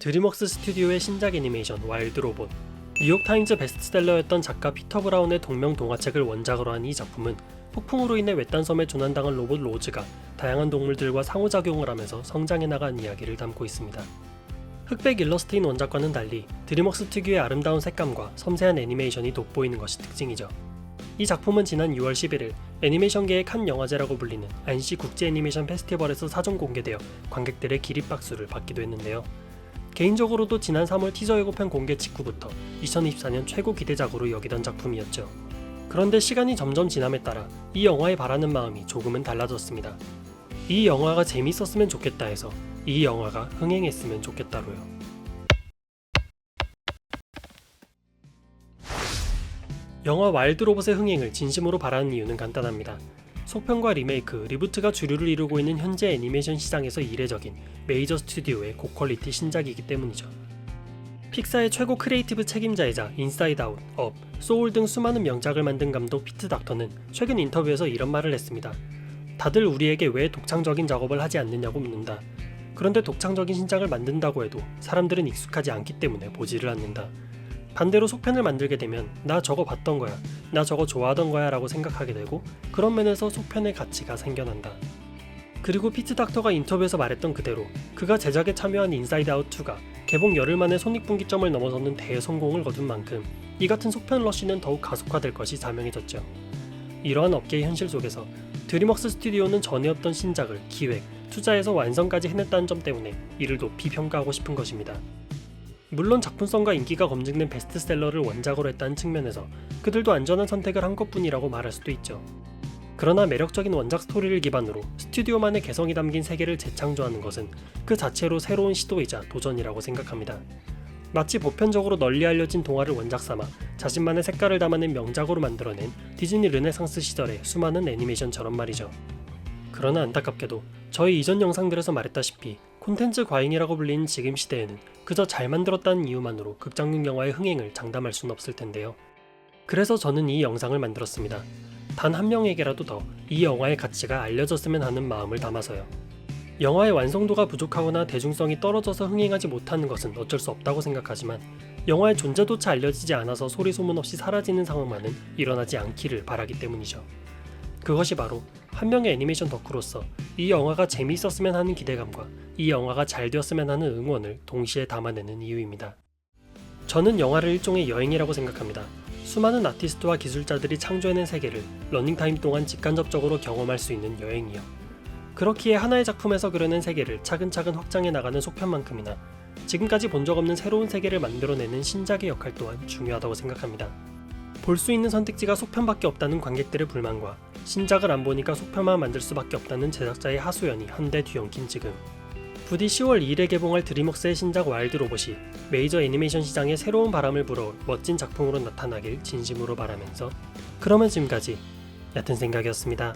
드림웍스 스튜디오의 신작 애니메이션 와일드 로봇 뉴욕타임즈 베스트셀러였던 작가 피터 브라운의 동명 동화책을 원작으로 한 이 작품은 폭풍으로 인해 외딴 섬에 조난당한 로봇 로즈가 다양한 동물들과 상호작용을 하면서 성장해 나간 이야기를 담고 있습니다. 흑백 일러스트인 원작과는 달리 드림웍스 특유의 아름다운 색감과 섬세한 애니메이션이 돋보이는 것이 특징이죠. 이 작품은 지난 6월 11일 애니메이션계의 칸 영화제라고 불리는 안시 국제 애니메이션 페스티벌에서 사전 공개되어 관객들의 기립박수를 받기도 했는데요. 개인적으로도 지난 3월 티저 예고편 공개 직후부터 2024년 최고 기대작으로 여기던 작품이었죠. 그런데 시간이 점점 지남에 따라 이 영화에 바라는 마음이 조금은 달라졌습니다. 이 영화가 재밌었으면 좋겠다 해서 이 영화가 흥행했으면 좋겠다로요. 영화 와일드 로봇의 흥행을 진심으로 바라는 이유는 간단합니다. 속편과 리메이크, 리부트가 주류를 이루고 있는 현재 애니메이션 시장에서 이례적인 메이저 스튜디오의 고퀄리티 신작이기 때문이죠. 픽사의 최고 크리에이티브 책임자이자 인사이드 아웃, 업, 소울 등 수많은 명작을 만든 감독 피트 닥터는 최근 인터뷰에서 이런 말을 했습니다. 다들 우리에게 왜 독창적인 작업을 하지 않느냐고 묻는다. 그런데 독창적인 신작을 만든다고 해도 사람들은 익숙하지 않기 때문에 보지를 않는다. 반대로 속편을 만들게 되면 나 저거 봤던 거야, 나 저거 좋아하던 거야 라고 생각하게 되고 그런 면에서 속편의 가치가 생겨난다. 그리고 피트 닥터가 인터뷰에서 말했던 그대로 그가 제작에 참여한 인사이드 아웃 2가 개봉 열흘 만에 손익분기점을 넘어서는 대성공을 거둔 만큼 이 같은 속편 러쉬는 더욱 가속화될 것이 자명해졌죠. 이러한 업계의 현실 속에서 드림웍스 스튜디오는 전에 없던 신작을 기획, 투자해서 완성까지 해냈다는 점 때문에 이를 높이 평가하고 싶은 것입니다. 물론 작품성과 인기가 검증된 베스트셀러를 원작으로 했다는 측면에서 그들도 안전한 선택을 한 것뿐이라고 말할 수도 있죠. 그러나 매력적인 원작 스토리를 기반으로 스튜디오만의 개성이 담긴 세계를 재창조하는 것은 그 자체로 새로운 시도이자 도전이라고 생각합니다. 마치 보편적으로 널리 알려진 동화를 원작 삼아 자신만의 색깔을 담아낸 명작으로 만들어낸 디즈니 르네상스 시절의 수많은 애니메이션처럼 말이죠. 그러나 안타깝게도 저희 이전 영상들에서 말했다시피 콘텐츠 과잉이라고 불리는 지금 시대에는 그저 잘 만들었다는 이유만으로 극장용 영화의 흥행을 장담할 수는 없을 텐데요. 그래서 저는 이 영상을 만들었습니다. 단 한 명에게라도 더 이 영화의 가치가 알려졌으면 하는 마음을 담아서요. 영화의 완성도가 부족하거나 대중성이 떨어져서 흥행하지 못하는 것은 어쩔 수 없다고 생각하지만 영화의 존재조차 알려지지 않아서 소리 소문 없이 사라지는 상황만은 일어나지 않기를 바라기 때문이죠. 그것이 바로 한 명의 애니메이션 덕후로서 이 영화가 재미있었으면 하는 기대감과 이 영화가 잘 되었으면 하는 응원을 동시에 담아내는 이유입니다. 저는 영화를 일종의 여행이라고 생각합니다. 수많은 아티스트와 기술자들이 창조해낸 세계를 러닝타임 동안 직간접적으로 경험할 수 있는 여행이요. 그렇기에 하나의 작품에서 그려낸 세계를 차근차근 확장해 나가는 속편만큼이나 지금까지 본 적 없는 새로운 세계를 만들어내는 신작의 역할 또한 중요하다고 생각합니다. 볼 수 있는 선택지가 속편밖에 없다는 관객들의 불만과 신작을 안 보니까 속편만 만들 수밖에 없다는 제작자의 하소연이 한데 뒤엉킨 지금 부디 10월 2일에 개봉할 드림웍스의 신작 와일드 로봇이 메이저 애니메이션 시장에 새로운 바람을 불어 멋진 작품으로 나타나길 진심으로 바라면서 그러면 지금까지 얕은 생각이었습니다.